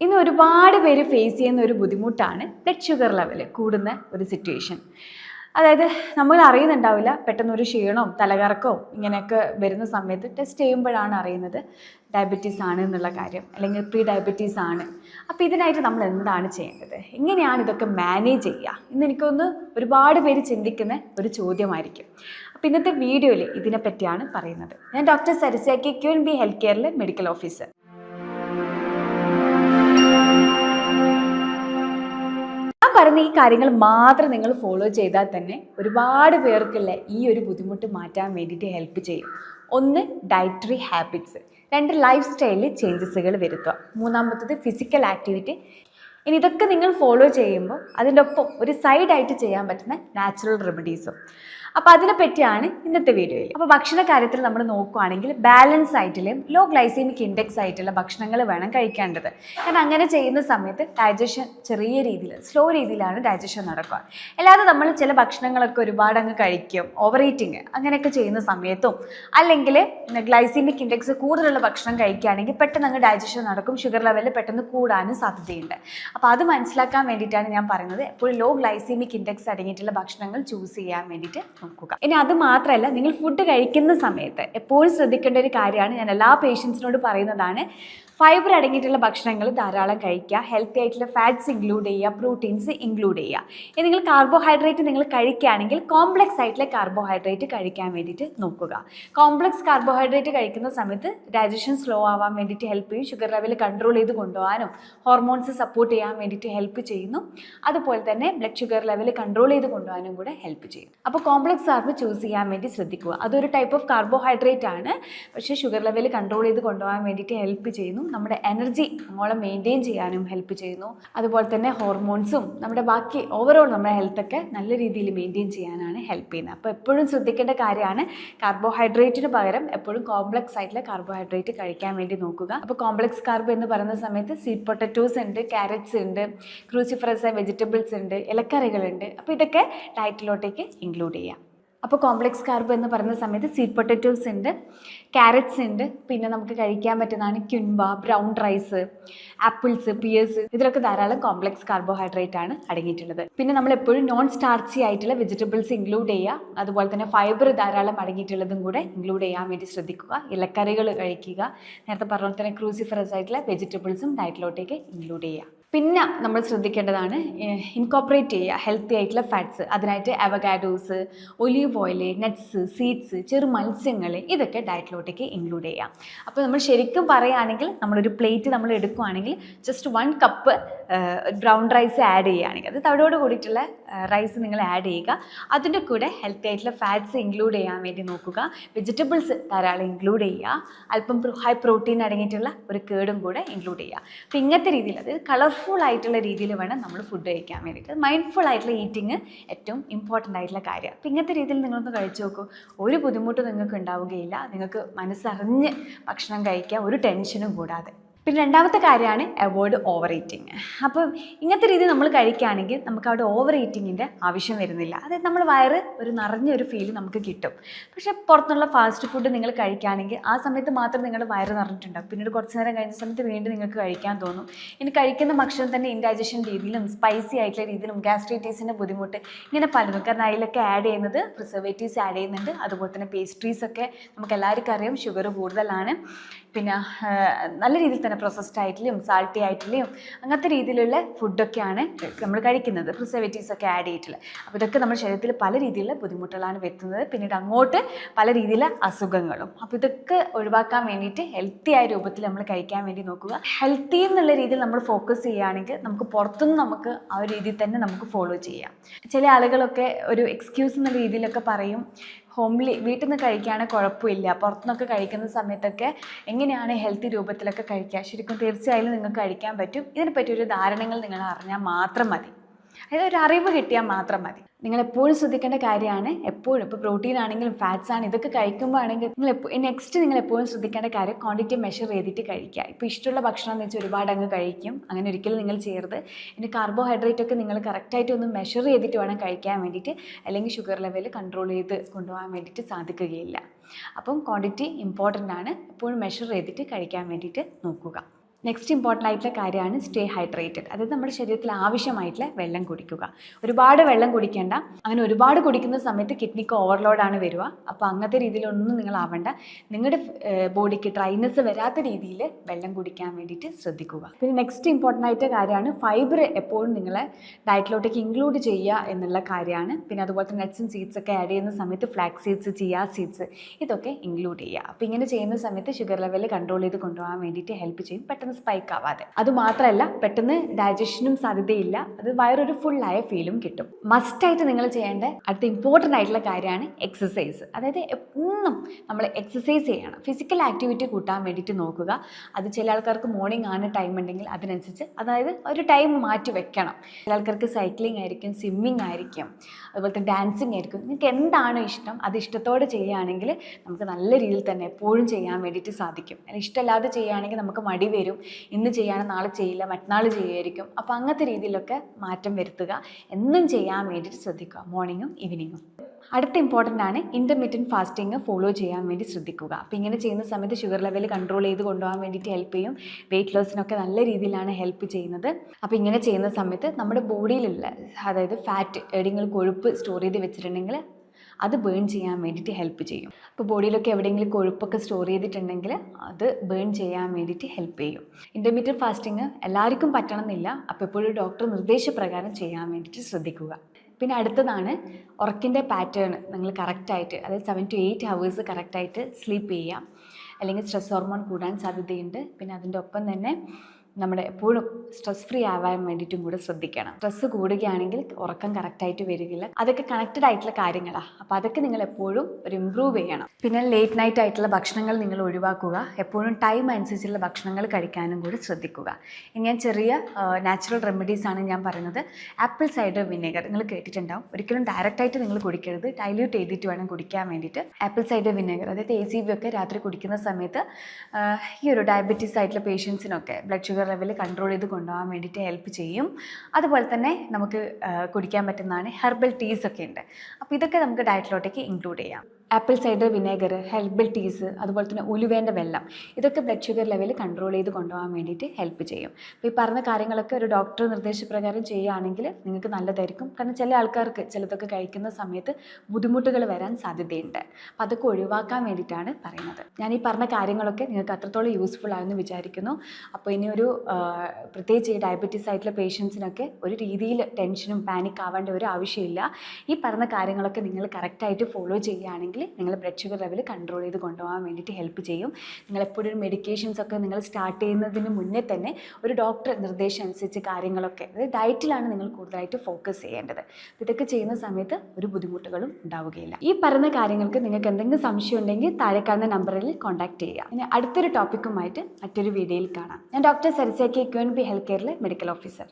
ഇന്ന് ഒരുപാട് പേര് ഫേസ് ചെയ്യുന്ന ഒരു ബുദ്ധിമുട്ടാണ് ബ്ലഡ് ഷുഗർ ലെവൽ കൂടുന്ന ഒരു സിറ്റുവേഷൻ അതായത് നമ്മൾ അറിയുന്നുണ്ടാവില്ല പെട്ടെന്നൊരു ക്ഷീണവും തലകറക്കവും ഇങ്ങനെയൊക്കെ വരുന്ന സമയത്ത് ടെസ്റ്റ് ചെയ്യുമ്പോഴാണ് അറിയുന്നത് ഡയബറ്റീസ് ആണ് എന്നുള്ള കാര്യം അല്ലെങ്കിൽ പ്രീ ഡയബറ്റീസ് ആണ്. അപ്പോൾ ഇതിനായിട്ട് നമ്മൾ എന്താണ് ചെയ്യേണ്ടത്? എങ്ങനെയാണ് ഇതൊക്കെ മാനേജ് ചെയ്യുക? ഇന്ന് എനിക്കൊന്ന് ഒരുപാട് പേര് ചിന്തിക്കുന്ന ഒരു ചോദ്യമായിരിക്കും. അപ്പോൾ ഇന്നത്തെ വീഡിയോയിൽ ഇതിനെപ്പറ്റിയാണ് പറയുന്നത്. ഞാൻ ഡോക്ടർ സരസ്യാക്കി ക്യു എൻ ബി ഹെൽത്ത് കെയറിലെ മെഡിക്കൽ ഓഫീസർ പറയുന്ന ഈ കാര്യങ്ങൾ മാത്രം നിങ്ങൾ ഫോളോ ചെയ്താൽ തന്നെ ഒരുപാട് പേർക്കുള്ള ഈ ഒരു ബുദ്ധിമുട്ട് മാറ്റാൻ വേണ്ടിയിട്ട് ഹെൽപ്പ് ചെയ്യും. ഒന്ന് ഡയറ്ററി ഹാബിറ്റ്സ് രണ്ട് ലൈഫ് സ്റ്റൈലിൽ ചേഞ്ചസുകൾ വരുത്തുക. മൂന്നാമത്തത് ഫിസിക്കൽ ആക്ടിവിറ്റി ഇനി ഇതൊക്കെ നിങ്ങൾ ഫോളോ ചെയ്യുമ്പോൾ അതിന്റെ ഒപ്പം ഒരു സൈഡായിട്ട് ചെയ്യാൻ പറ്റുന്ന നാച്ചുറൽ റെമഡീസും അപ്പോൾ അതിനെപ്പറ്റിയാണ് ഇന്നത്തെ വീഡിയോയിൽ അപ്പോൾ ഭക്ഷണ കാര്യത്തിൽ നമ്മൾ നോക്കുകയാണെങ്കിൽ ബാലൻസ് ആയിട്ടുള്ള ലോ ഗ്ലൈസീമിക് ഇൻഡെക്സ് ആയിട്ടുള്ള ഭക്ഷണങ്ങൾ വേണം കഴിക്കേണ്ടത്. കാരണം അങ്ങനെ ചെയ്യുന്ന സമയത്ത് ഡൈജഷൻ ചെറിയ രീതിയിൽ സ്ലോ രീതിയിലാണ് ഡൈജഷൻ നടക്കുക. അല്ലാതെ നമ്മൾ ചില ഭക്ഷണങ്ങളൊക്കെ ഒരുപാട് അങ്ങ് കഴിക്കും ഓവർ ഈറ്റിങ് അങ്ങനെയൊക്കെ ചെയ്യുന്ന സമയത്തും അല്ലെങ്കിൽ ഗ്ലൈസീമിക് ഇൻഡെക്സ് കൂടുതലുള്ള ഭക്ഷണം കഴിക്കുകയാണെങ്കിൽ പെട്ടെന്ന് അങ്ങ് ഡൈജഷൻ നടക്കും ഷുഗർ ലെവൽ പെട്ടെന്ന് കൂടാനും സാധ്യതയുണ്ട്. അപ്പോൾ അത് മനസ്സിലാക്കാൻ വേണ്ടിയിട്ടാണ് ഞാൻ പറയുന്നത്. എപ്പോഴും ലോ ഗ്ലൈസീമിക് ഇൻഡെക്സ് അടങ്ങിയിട്ടുള്ള ഭക്ഷണങ്ങൾ ചൂസ് ചെയ്യാൻ വേണ്ടിയിട്ട് നോക്കുക. ഇനി അത് മാത്രമല്ല നിങ്ങൾ ഫുഡ് കഴിക്കുന്ന സമയത്ത് എപ്പോഴും ശ്രദ്ധിക്കേണ്ട ഒരു കാര്യമാണ് ഞാൻ എല്ലാ പേഷ്യൻസിനോട് പറയുന്നതാണ്. ഫൈബർ അടങ്ങിയിട്ടുള്ള ഭക്ഷണങ്ങൾ ധാരാളം കഴിക്കുക. ഹെൽത്തി ആയിട്ടുള്ള ഫാറ്റ്സ് ഇൻക്ലൂഡ് ചെയ്യുക. പ്രോട്ടീൻസ് ഇൻക്ലൂഡ് ചെയ്യുക. ഇനി നിങ്ങൾ കാർബോഹൈഡ്രേറ്റ് നിങ്ങൾ കഴിക്കുകയാണെങ്കിൽ കോംപ്ലക്സ് ആയിട്ടുള്ള കാർബോഹൈഡ്രേറ്റ് കഴിക്കാൻ വേണ്ടിയിട്ട് നോക്കുക. കോംപ്ലക്സ് കാർബോഹൈഡ്രേറ്റ് കഴിക്കുന്ന സമയത്ത് ഡൈജഷൻ സ്ലോ ആവാൻ വേണ്ടിയിട്ട് ഹെൽപ്പ് ചെയ്യും. ഷുഗർ ലെവൽ കൺട്രോൾ ചെയ്ത് കൊണ്ടുപോകാനും ഹോർമോൺസ് സപ്പോർട്ട് ചെയ്യാൻ വേണ്ടിയിട്ട് ഹെൽപ്പ് ചെയ്യുന്നു. അതുപോലെ തന്നെ ബ്ലഡ് ഷുഗർ ലെവൽ കൺട്രോൾ ചെയ്ത് കൊണ്ടുപോകാനും കൂടെ ഹെൽപ്പ് ചെയ്യും. അപ്പോൾ കോംപ്ലക്സ് കാർബ് ചൂസ് ചെയ്യാൻ വേണ്ടി ശ്രദ്ധിക്കുക. അതൊരു ടൈപ്പ് ഓഫ് കാർബോഹൈഡ്രേറ്റ് ആണ്. പക്ഷേ ഷുഗർ ലെവൽ കൺട്രോൾ ചെയ്ത് കൊണ്ടുപോകാൻ വേണ്ടിയിട്ട് ഹെൽപ്പ് ചെയ്യുന്നു. നമ്മുടെ എനർജി നമ്മളെ മെയിന്റെയിൻ ചെയ്യാനും ഹെൽപ്പ് ചെയ്യുന്നു. അതുപോലെ തന്നെ ഹോർമോൺസും നമ്മുടെ ബാക്കി ഓവറോൾ നമ്മുടെ ഹെൽത്തൊക്കെ നല്ല രീതിയിൽ മെയിന്റെയിൻ ചെയ്യാനാണ് ഹെൽപ്പ് ചെയ്യുന്നത്. അപ്പോൾ എപ്പോഴും ശ്രദ്ധിക്കേണ്ട കാര്യമാണ് കാർബോഹൈഡ്രേറ്റിന് പകരം എപ്പോഴും കോംപ്ലക്സ് ആയിട്ടുള്ള കാർബോഹൈഡ്രേറ്റ് കഴിക്കാൻ വേണ്ടി നോക്കുക. അപ്പോൾ കോംപ്ലക്സ് കാർബ് എന്ന് പറയുന്ന സമയത്ത് സ്വീറ്റ് പൊട്ടറ്റോസ് ഉണ്ട് ക്യാരറ്റ്സ് ഉണ്ട് ക്രൂസിഫറസ് വെജിറ്റബിൾസ് ഉണ്ട് ഇലക്കറികളുണ്ട് അപ്പോൾ ഇതൊക്കെ ഡയറ്റിലോട്ടേക്ക് ഇൻക്ലൂഡ് ചെയ്യാം. അപ്പോൾ കോംപ്ലക്സ് കാർബ് എന്ന് പറയുന്ന സമയത്ത് സ്വീറ്റ് പൊട്ടറ്റോസ് ഉണ്ട് ക്യാരറ്റ്സ് ഉണ്ട് പിന്നെ നമുക്ക് കഴിക്കാൻ പറ്റുന്നതാണ് quinoa brown rice apples pears ഇതിലൊക്കെ ധാരാളം കോംപ്ലക്സ് കാർബോഹൈഡ്രേറ്റ് ആണ് അടങ്ങിയിട്ടുള്ളത്. പിന്നെ നമ്മൾ എപ്പോഴും നോൺ സ്റ്റാർച്ചി ആയിട്ടുള്ള വെജിറ്റബിൾസ് ഇൻക്ലൂഡ് ചെയ്യുക അതുപോലെ തന്നെ ഫൈബർ ധാരാളം അടങ്ങിയിട്ടുള്ളതും കൂടെ ഇൻക്ലൂഡ് ചെയ്യാൻ വേണ്ടി ശ്രദ്ധിക്കുക ഇലക്കറികൾ കഴിക്കുക നേരത്തെ പറഞ്ഞ പോലെ തന്നെ ക്രൂസിഫറസ് ആയിട്ടുള്ള വെജിറ്റബിൾസും ഡയറ്റിലോട്ടേക്ക് ഇൻക്ലൂഡ് ചെയ്യുക. പിന്നെ നമ്മൾ ശ്രദ്ധിക്കേണ്ടതാണ് ഇൻകോപ്പറേറ്റ് ചെയ്യുക ഹെൽത്തി ആയിട്ടുള്ള ഫാറ്റ്സ് അതിനായിട്ട് avocados olive oil nuts seeds ചെറു മത്സ്യങ്ങൾ ഇതൊക്കെ ഡയറ്റിലോട്ടേക്ക് ഇൻക്ലൂഡ് ചെയ്യാം അപ്പോൾ നമ്മൾ ശരിക്കും പറയുകയാണെങ്കിൽ നമ്മളൊരു പ്ലേറ്റ് നമ്മൾ എടുക്കുകയാണെങ്കിൽ just one cup brown rice add ചെയ്യുകയാണെങ്കിൽ അത് തവിടോട് കൂടിയിട്ടുള്ള റൈസ് നിങ്ങൾ ആഡ് ചെയ്യുക. അതിന്റെ കൂടെ ഹെൽത്തി ആയിട്ടുള്ള ഫാറ്റ്സ് ഇൻക്ലൂഡ് ചെയ്യാൻ വേണ്ടി നോക്കുക. വെജിറ്റബിൾസ് ധാരാളം ഇൻക്ലൂഡ് ചെയ്യുക. അല്പം ഹൈ പ്രോട്ടീൻ അടങ്ങിയിട്ടുള്ള ഒരു കേടും കൂടെ ഇൻക്ലൂഡ് ചെയ്യുക. അപ്പോൾ ഇങ്ങനത്തെ രീതിയിൽ അത് കളർഫുൾ ആയിട്ടുള്ള രീതിയിൽ വേണം നമ്മൾ ഫുഡ് കഴിക്കാൻ വേണ്ടിയിട്ട്. മൈൻഡ്ഫുൾ ആയിട്ടുള്ള ഈറ്റിംഗ് ഏറ്റവും ഇമ്പോർട്ടന്റ് ആയിട്ടുള്ള കാര്യം. അപ്പോൾ ഇങ്ങനത്തെ രീതിയിൽ നിങ്ങളൊന്ന് കഴിച്ചു നോക്കൂ. ഒരു ബുദ്ധിമുട്ടും നിങ്ങൾക്ക് ഉണ്ടാവുകയില്ല നിങ്ങൾക്ക് മനസ്സറിഞ്ഞ് ഭക്ഷണം കഴിക്കുക ഒരു ടെൻഷനും കൂടാതെ. പിന്നെ രണ്ടാമത്തെ കാര്യമാണ് അവോയ്ഡ് ഓവർ ഈറ്റിങ് അപ്പം ഇങ്ങനത്തെ രീതി നമ്മൾ കഴിക്കുകയാണെങ്കിൽ നമുക്ക് അവിടെ ഓവർ ഈറ്റിങ്ങിന്റെ ആവശ്യം വരുന്നില്ല. അതായത് നമ്മൾ വയറ് ഒരു നിറഞ്ഞൊരു ഫീൽ നമുക്ക് കിട്ടും. പക്ഷേ പുറത്തുള്ള ഫാസ്റ്റ് ഫുഡ് നിങ്ങൾ കഴിക്കുകയാണെങ്കിൽ ആ സമയത്ത് മാത്രം നിങ്ങളുടെ വയറ് നിറഞ്ഞിട്ടുണ്ടാകും പിന്നീട് കുറച്ച് നേരം കഴിഞ്ഞ സമയത്ത് വീണ്ടും നിങ്ങൾക്ക് കഴിക്കാൻ തോന്നും. ഇനി കഴിക്കുന്ന ഭക്ഷണം തന്നെ ഇൻഡൈജഷൻ രീതിയിലും സ്പൈസി ആയിട്ടുള്ള രീതിയിലും ഗ്യാസ്ട്രൈറ്റീസിന്റെ ബുദ്ധിമുട്ട് ഇങ്ങനെ പലതും. കാരണം അതിലൊക്കെ ആഡ് ചെയ്യുന്നത് പ്രിസർവേറ്റീവ്സ് ആഡ് ചെയ്യുന്നുണ്ട്. അതുപോലെ തന്നെ പേസ്ട്രീസൊക്കെ നമുക്ക് എല്ലാവർക്കും അറിയാം. ഷുഗർ കൂടുതലാണ്. പിന്നെ നല്ല രീതിയിൽ തന്നെ പ്രോസസ്ഡ് ആയിട്ടിലും സാൾട്ടി ആയിട്ടിലും അങ്ങനത്തെ രീതിയിലുള്ള ഫുഡൊക്കെയാണ് നമ്മൾ കഴിക്കുന്നത് പ്രിസർവേറ്റീവ്സ് ഒക്കെ ആഡ് ചെയ്തിട്ടുള്ളത് അപ്പോൾ ഇതൊക്കെ നമ്മുടെ ശരീരത്തിൽ പല രീതിയിലുള്ള ബുദ്ധിമുട്ടുകളാണ് വരുത്തുന്നത്. പിന്നീട് അങ്ങോട്ട് പല രീതിയിലെ അസുഖങ്ങളും. അപ്പോൾ ഇതൊക്കെ ഒഴിവാക്കാൻ വേണ്ടിയിട്ട് ഹെൽത്തി ആയ രൂപത്തിൽ നമ്മൾ കഴിക്കാൻ വേണ്ടി നോക്കുക. ഹെൽത്തി എന്നുള്ള രീതിയിൽ നമ്മൾ ഫോക്കസ് ചെയ്യുകയാണെങ്കിൽ നമുക്ക് പുറത്തുനിന്ന് നമുക്ക് ആ ഒരു രീതിയിൽ തന്നെ നമുക്ക് ഫോളോ ചെയ്യാം. ചില ആളുകളൊക്കെ ഒരു എക്സ്ക്യൂസ് എന്നുള്ള രീതിയിലൊക്കെ പറയും ഹോംലി വീട്ടിൽ നിന്ന് കഴിക്കുകയാണെങ്കിൽ കുഴപ്പമില്ല പുറത്തുനിന്നൊക്കെ കഴിക്കുന്ന സമയത്തൊക്കെ എങ്ങനെയാണ് ഹെൽത്തി രൂപത്തിലൊക്കെ കഴിക്കുക ശരിക്കും തീർച്ചയായും നിങ്ങൾക്ക് കഴിക്കാൻ പറ്റും. ഇതിനെപ്പറ്റി ഒരു ധാരണകൾ നിങ്ങൾ അറിഞ്ഞാൽ മാത്രം മതി. അതായത് ഒരു അറിവ് കിട്ടിയാൽ മാത്രം മതി. നിങ്ങൾ എപ്പോഴും ശ്രദ്ധിക്കേണ്ട കാര്യമാണ്. എപ്പോഴും ഇപ്പോൾ പ്രോട്ടീൻ ആണെങ്കിലും ഫാറ്റ്സ് ആണ് ഇതൊക്കെ കഴിക്കുമ്പോൾ ആണെങ്കിൽ നിങ്ങൾ നെക്സ്റ്റ് നിങ്ങൾ എപ്പോഴും ശ്രദ്ധിക്കേണ്ട കാര്യം ക്വാണ്ടിറ്റി മെഷർ ചെയ്തിട്ട് കഴിക്കുക. ഇപ്പോൾ ഇഷ്ടമുള്ള ഭക്ഷണം എന്ന് വെച്ചാൽ ഒരുപാട് അങ്ങ് കഴിക്കും. അങ്ങനെ ഒരിക്കലും നിങ്ങൾ ചെയ്യരുത്. ഇനി കാർബോഹൈഡ്രേറ്റ് ഒക്കെ നിങ്ങൾ കറക്റ്റായിട്ട് ഒന്ന് മെഷർ ചെയ്തിട്ട് വേണം കഴിക്കാൻ വേണ്ടിയിട്ട് അല്ലെങ്കിൽ ഷുഗർ ലെവൽ കൺട്രോൾ ചെയ്ത് കൊണ്ടുപോകാൻ വേണ്ടിയിട്ട് സാധിക്കുകയില്ല. അപ്പം ക്വാണ്ടിറ്റി ഇമ്പോർട്ടന്റ് ആണ്. എപ്പോഴും മെഷർ ചെയ്തിട്ട് കഴിക്കാൻ വേണ്ടിയിട്ട് നോക്കുക. നെക്സ്റ്റ് ഇമ്പോർട്ടന്റ് ആയിട്ടുള്ള കാര്യമാണ് സ്റ്റേ ഹൈഡ്രേറ്റഡ് അതായത് നമ്മുടെ ശരീരത്തിൽ ആവശ്യമായിട്ടുള്ള വെള്ളം കുടിക്കുക. ഒരുപാട് വെള്ളം കുടിക്കേണ്ട. അങ്ങനെ ഒരുപാട് കുടിക്കുന്ന സമയത്ത് കിഡ്നിക്ക് ഓവർലോഡാണ് വരിക. അപ്പോൾ അങ്ങനത്തെ രീതിയിലൊന്നും നിങ്ങൾ ആവണ്ട. നിങ്ങളുടെ ബോഡിക്ക് ഡ്രൈനെസ് വരാത്ത രീതിയിൽ വെള്ളം കുടിക്കാൻ വേണ്ടിയിട്ട് ശ്രദ്ധിക്കുക. പിന്നെ നെക്സ്റ്റ് ഇമ്പോർട്ടന്റ് ആയിട്ട് കാര്യമാണ് ഫൈബർ എപ്പോഴും നിങ്ങളെ ഡയറ്റിലോട്ടേക്ക് ഇൻക്ലൂഡ് ചെയ്യുക എന്നുള്ള കാര്യമാണ്. പിന്നെ അതുപോലെ തന്നെ നട്ട്സും സീഡ്സ് ഒക്കെ ആഡ് ചെയ്യുന്ന സമയത്ത് ഫ്ലാക്സ് സീഡ്സ് ചിയാ സീഡ്സ് ഇതൊക്കെ ഇൻക്ലൂഡ് ചെയ്യുക. അപ്പോൾ ഇങ്ങനെ ചെയ്യുന്ന സമയത്ത് ഷുഗർ ലെവൽ കൺട്രോൾ ചെയ്ത് കൊണ്ടുപോകാൻ വേണ്ടിയിട്ട് ഹെൽപ്പ് ചെയ്യും. പെട്ടെന്ന് സ്പൈക്ക് ആവാതെ. അത് മാത്രമല്ല പെട്ടെന്ന് ഡൈജഷനും സാധ്യതയില്ല. അത് വയറൊരു ആയ ഫീലും കിട്ടും. മസ്റ്റായിട്ട് നിങ്ങൾ ചെയ്യേണ്ട അടുത്ത ഇമ്പോർട്ടന്റ് ആയിട്ടുള്ള കാര്യമാണ് എക്സസൈസ് അതായത് എന്നും നമ്മൾ എക്സസൈസ് ചെയ്യണം. ഫിസിക്കൽ ആക്ടിവിറ്റി കൂട്ടാൻ വേണ്ടിയിട്ട് നോക്കുക. അത് ചില ആൾക്കാർക്ക് മോർണിംഗ് ആണ് ടൈം ഉണ്ടെങ്കിൽ അതിനനുസരിച്ച് അതായത് ഒരു ടൈം മാറ്റി വെക്കണം. ചില ആൾക്കാർക്ക് സൈക്ലിംഗ് ആയിരിക്കും സ്വിമ്മിംഗ് ആയിരിക്കും അതുപോലെ തന്നെ ഡാൻസിങ് ആയിരിക്കും. നിങ്ങൾക്ക് എന്താണോ ഇഷ്ടം അത് ഇഷ്ടത്തോടെ ചെയ്യുകയാണെങ്കിൽ നമുക്ക് നല്ല രീതിയിൽ തന്നെ എപ്പോഴും ചെയ്യാൻ വേണ്ടിയിട്ട് സാധിക്കും. അല്ല ഇഷ്ടമല്ലാതെ ചെയ്യുകയാണെങ്കിൽ നമുക്ക് മടി വരും. ഇന്ന് ചെയ്യാനും നാളെ ചെയ്യില്ല മറ്റന്നാൾ ചെയ്യുമായിരിക്കും. അപ്പോൾ അങ്ങനത്തെ രീതിയിലൊക്കെ മാറ്റം വരുത്തുക. എന്നും ചെയ്യാൻ വേണ്ടിയിട്ട് ശ്രദ്ധിക്കുക. മോർണിംഗും ഈവനിങ്ങും അടുത്ത ഇമ്പോർട്ടന്റ് ആണ് ഇന്റർമീഡിയറ്റ് ഫാസ്റ്റിംഗ് ഫോളോ ചെയ്യാൻ വേണ്ടി ശ്രദ്ധിക്കുക. അപ്പോൾ ഇങ്ങനെ ചെയ്യുന്ന സമയത്ത് ഷുഗർ ലെവൽ കൺട്രോൾ ചെയ്ത് കൊണ്ടുപോകാൻ വേണ്ടിയിട്ട് ഹെൽപ്പ് ചെയ്യും. വെയിറ്റ് ലോസിനൊക്കെ നല്ല രീതിയിലാണ് ഹെൽപ്പ് ചെയ്യുന്നത്. അപ്പോൾ ഇങ്ങനെ ചെയ്യുന്ന സമയത്ത് നമ്മുടെ ബോഡിയിലുള്ള അതായത് ഫാറ്റ് എവിടെയെങ്കിലും കൊഴുപ്പ് സ്റ്റോർ ചെയ്ത് വെച്ചിട്ടുണ്ടെങ്കിൽ അത് ബേൺ ചെയ്യാൻ വേണ്ടിയിട്ട് ഹെൽപ്പ് ചെയ്യും. അപ്പോൾ ബോഡിയിലൊക്കെ എവിടെയെങ്കിലും കൊഴുപ്പൊക്കെ സ്റ്റോർ ചെയ്തിട്ടുണ്ടെങ്കിൽ അത് ബേൺ ചെയ്യാൻ വേണ്ടിയിട്ട് ഹെൽപ്പ് ചെയ്യും. ഇന്റർമീഡിയറ്റ് ഫാസ്റ്റിംഗ് എല്ലാവർക്കും പറ്റണമെന്നില്ല. അപ്പോൾ എപ്പോഴും ഡോക്ടർ നിർദ്ദേശപ്രകാരം ചെയ്യാൻ വേണ്ടിയിട്ട് ശ്രദ്ധിക്കുക. പിന്നെ അടുത്തതാണ് ഉറക്കിന്റെ പാറ്റേൺ നിങ്ങൾ കറക്റ്റായിട്ട് അതായത് സെവൻ ടു എയ്റ്റ് ഹവേഴ്സ് കറക്റ്റായിട്ട് സ്ലീപ്പ് ചെയ്യാം അല്ലെങ്കിൽ സ്ട്രെസ് ഹോർമോൺ കൂടാൻ സാധ്യതയുണ്ട്. പിന്നെ അതിന്റെ ഒപ്പം തന്നെ നമ്മുടെ എപ്പോഴും സ്ട്രെസ് ഫ്രീ ആവാൻ വേണ്ടിയിട്ടും കൂടെ ശ്രദ്ധിക്കണം. സ്ട്രെസ് കൂടുകയാണെങ്കിൽ ഉറക്കം കറക്റ്റായിട്ട് വരികയില്ല. അതൊക്കെ കണക്റ്റഡ് ആയിട്ടുള്ള കാര്യങ്ങളാണ് അപ്പോൾ അതൊക്കെ നിങ്ങൾ എപ്പോഴും ഒരു ഇമ്പ്രൂവ് ചെയ്യണം. പിന്നെ ലേറ്റ് നൈറ്റ് ആയിട്ടുള്ള ഭക്ഷണങ്ങൾ നിങ്ങൾ ഒഴിവാക്കുക. എപ്പോഴും ടൈം അനുസരിച്ചുള്ള ഭക്ഷണങ്ങൾ കഴിക്കാനും കൂടി ശ്രദ്ധിക്കുക. ഇനി ഞാൻ ചെറിയ നാച്ചുറൽ റെമഡീസ് ആണ് ഞാൻ പറയുന്നത്. ആപ്പിൾ സൈഡർ വിനേഗർ നിങ്ങൾ കേട്ടിട്ടുണ്ടാവും. ഒരിക്കലും ഡയറക്റ്റായിട്ട് നിങ്ങൾ കുടിക്കരുത്. ഡൈല്യൂട്ട് ചെയ്തിട്ട് വേണം കുടിക്കാൻ വേണ്ടിയിട്ട്. ആപ്പിൾ സൈഡർ വിനേഗർ അതായത് എ സി ബി ഒക്കെ രാത്രി കുടിക്കുന്ന സമയത്ത് ഈ ഒരു ഡയബറ്റീസ് ആയിട്ടുള്ള പേഷ്യൻസിനൊക്കെ ബ്ലഡ് ഷുഗർ ലെവൽ കൺട്രോൾ ചെയ്ത് കൊണ്ടുപോകാൻ വേണ്ടിയിട്ട് ഹെൽപ്പ് ചെയ്യും. അതുപോലെ തന്നെ നമുക്ക് കുടിക്കാൻ പറ്റുന്നതാണ് ഹെർബൽ ടീസ് ഒക്കെ ഉണ്ട്. അപ്പോൾ ഇതൊക്കെ നമുക്ക് ഡയറ്റിലോട്ടേക്ക് ഇൻക്ലൂഡ് ചെയ്യാം. Apple cider vinegar herbal teas അതുപോലെ തന്നെ ഉലുവേന്റെ വെള്ളം ഇതൊക്കെ ബ്ലഡ് ഷുഗർ ലെവൽ കൺട്രോൾ ചെയ്ത് കൊണ്ടുപോകാൻ വേണ്ടിയിട്ട് ഹെൽപ്പ് ചെയ്യും. അപ്പോൾ ഈ പറഞ്ഞ കാര്യങ്ങളൊക്കെ ഒരു ഡോക്ടർ നിർദ്ദേശപ്രകാരം ചെയ്യുകയാണെങ്കിൽ നിങ്ങൾക്ക് നല്ലതായിരിക്കും. കാരണം ചില ആൾക്കാർക്ക് ചിലതൊക്കെ കഴിക്കുന്ന സമയത്ത് ബുദ്ധിമുട്ടുകൾ വരാൻ സാധ്യതയുണ്ട്. അപ്പോൾ അതൊക്കെ ഒഴിവാക്കാൻ വേണ്ടിയിട്ടാണ് പറയുന്നത്. ഞാൻ ഈ പറഞ്ഞ കാര്യങ്ങളൊക്കെ നിങ്ങൾക്ക് അത്രത്തോളം യൂസ്ഫുൾ ആണെന്ന് വിചാരിക്കുന്നു. അപ്പോൾ ഇനി ഒരു പ്രത്യേകിച്ച് ഈ ഡയബറ്റീസ് ആയിട്ടുള്ള പേഷ്യൻസിനൊക്കെ ഒരു രീതിയിൽ ടെൻഷനും പാനിക് ആവേണ്ട ഒരു ആവശ്യമില്ല. ഈ പറഞ്ഞ കാര്യങ്ങളൊക്കെ നിങ്ങൾ കറക്റ്റായിട്ട് ഫോളോ ചെയ്യുകയാണെങ്കിൽ നിങ്ങൾ ബ്ലഡ് ഷുഗർ ലെവൽ കൺട്രോൾ ചെയ്ത് കൊണ്ടുപോകാൻ വേണ്ടിയിട്ട് ഹെൽപ്പ് ചെയ്യും. നിങ്ങൾ എപ്പോഴും മെഡിക്കേഷൻസ് ഒക്കെ നിങ്ങൾ സ്റ്റാർട്ട് ചെയ്യുന്നതിന് മുന്നേ തന്നെ ഒരു ഡോക്ടർ നിർദ്ദേശം അനുസരിച്ച് കാര്യങ്ങളൊക്കെ അതായത് ഡയറ്റിലാണ് നിങ്ങൾ കൂടുതലായിട്ട് ഫോക്കസ് ചെയ്യേണ്ടത്. ഇതൊക്കെ ചെയ്യുന്ന സമയത്ത് ഒരു ബുദ്ധിമുട്ടുകളും ഉണ്ടാവുകയില്ല. ഈ പറയുന്ന കാര്യങ്ങൾക്ക് നിങ്ങൾക്ക് എന്തെങ്കിലും സംശയം ഉണ്ടെങ്കിൽ താഴെ കാണുന്ന നമ്പറിൽ കോൺടാക്ട് ചെയ്യുക. ഇനി അടുത്തൊരു ടോപ്പിക്കുമായിട്ട് മറ്റൊരു വീഡിയോയിൽ കാണാം. ഞാൻ ഡോക്ടർ സരിസ കെ ക്യു എൻ ഹെൽത്ത് കെയറിലെ മെഡിക്കൽ ഓഫീസർ